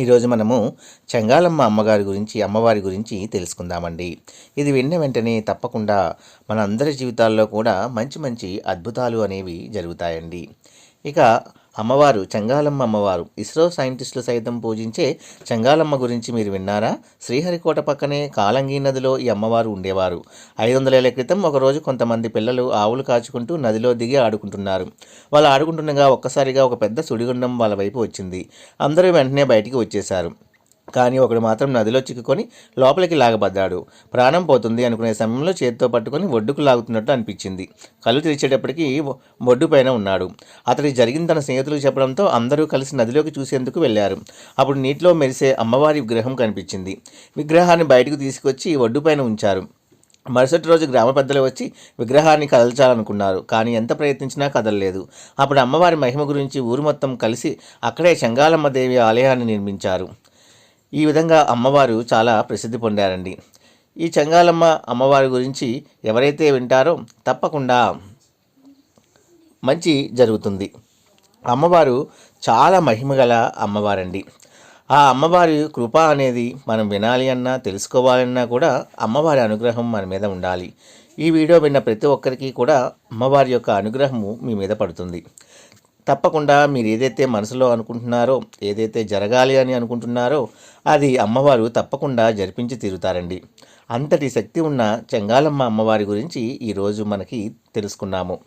ఈరోజు మనము చెంగాలమ్మ అమ్మగారి గురించి అమ్మవారి గురించి తెలుసుకుందామండి. ఇది విన్న వెంటనే తప్పకుండా మన అందరి జీవితాల్లో కూడా మంచి మంచి అద్భుతాలు అనేవి జరుగుతాయండి. ఇక అమ్మవారు చెంగాలమ్మ అమ్మవారు ఇస్రో సైంటిస్టులు సైతం పూజించే చెంగాలమ్మ గురించి మీరు విన్నారా? శ్రీహరికోట పక్కనే కాలంగి నదిలో ఈ అమ్మవారు ఉండేవారు. ఐదు వందల ఏళ్ళ క్రితం ఒకరోజు కొంతమంది పిల్లలు ఆవులు కాచుకుంటూ నదిలో దిగి ఆడుకుంటున్నారు. వాళ్ళు ఆడుకుంటుండగా ఒక్కసారిగా ఒక పెద్ద సుడిగుండం వాళ్ళ వైపు వచ్చింది. అందరూ వెంటనే బయటికి వచ్చేశారు. కానీ ఒకడు మాత్రం నదిలో చిక్కుకొని లోపలికి లాగబడ్డాడు. ప్రాణం పోతుంది అనుకునే సమయంలో చేతితో పట్టుకొని ఒడ్డుకు లాగుతున్నట్టు అనిపించింది. కళ్ళు తెరిచేటప్పటికీ ఒడ్డు పైన ఉన్నాడు. అతడికి జరిగిన తన స్నేహితులకు చెప్పడంతో అందరూ కలిసి నదిలోకి చూసేందుకు వెళ్ళారు. అప్పుడు నీటిలో మెరిసే అమ్మవారి విగ్రహం కనిపించింది. విగ్రహాన్ని బయటకు తీసుకొచ్చి ఒడ్డు పైన ఉంచారు. మరుసటి రోజు గ్రామ పెద్దలు వచ్చి విగ్రహాన్ని కదల్చాలనుకున్నారు. కానీ ఎంత ప్రయత్నించినా కదలలేదు. అప్పుడు అమ్మవారి మహిమ గురించి ఊరు మొత్తం కలిసి అక్కడే చెంగాలమ్మ దేవి ఆలయాన్ని నిర్మించారు. ఈ విధంగా అమ్మవారు చాలా ప్రసిద్ధి పొందారండి. ఈ చెంగాలమ్మ అమ్మవారి గురించి ఎవరైతే వింటారో తప్పకుండా మంచి జరుగుతుంది. అమ్మవారు చాలా మహిమగల అమ్మవారండి. ఆ అమ్మవారి కృప అనేది మనం వినాలి అన్నా తెలుసుకోవాలన్నా కూడా అమ్మవారి అనుగ్రహం మన మీద ఉండాలి. ఈ వీడియో విన్న ప్రతి ఒక్కరికి కూడా అమ్మవారి యొక్క అనుగ్రహము మీ మీద పడుతుంది. తప్పకుండా మీరు ఏదైతే మనసులో అనుకుంటున్నారో ఏదైతే జరగాలి అని అనుకుంటున్నారో అది అమ్మవారు తప్పకుండా జరిపించి తీరుతారండి. అంతటి శక్తి ఉన్న చెంగాలమ్మ అమ్మవారి గురించి ఈరోజు మనకి తెలుసుకున్నాము.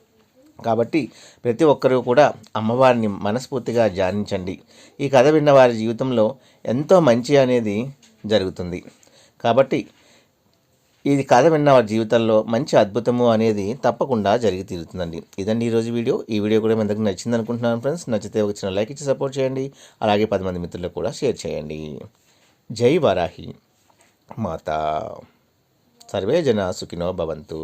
కాబట్టి ప్రతి ఒక్కరూ కూడా అమ్మవారిని మనస్ఫూర్తిగా ధ్యానించండి. ఈ కథ విన్న వారి జీవితంలో ఎంతో మంచి అనేది జరుగుతుంది. కాబట్టి ఇది కథ విన్న వారి జీవితంలో మంచి అద్భుతము అనేది తప్పకుండా జరిగి తీరుతుందండి. ఇదండి ఈరోజు వీడియో. ఈ వీడియో కూడా మీ దగ్గర నచ్చింది అనుకుంటున్నాను ఫ్రెండ్స్ నచ్చితే ఒక చిన్న లైక్ ఇచ్చి సపోర్ట్ చేయండి. అలాగే పది మంది మిత్రులకు కూడా షేర్ చేయండి. జై వారాహి. మాత. సర్వే జన సుఖినో భవంతు.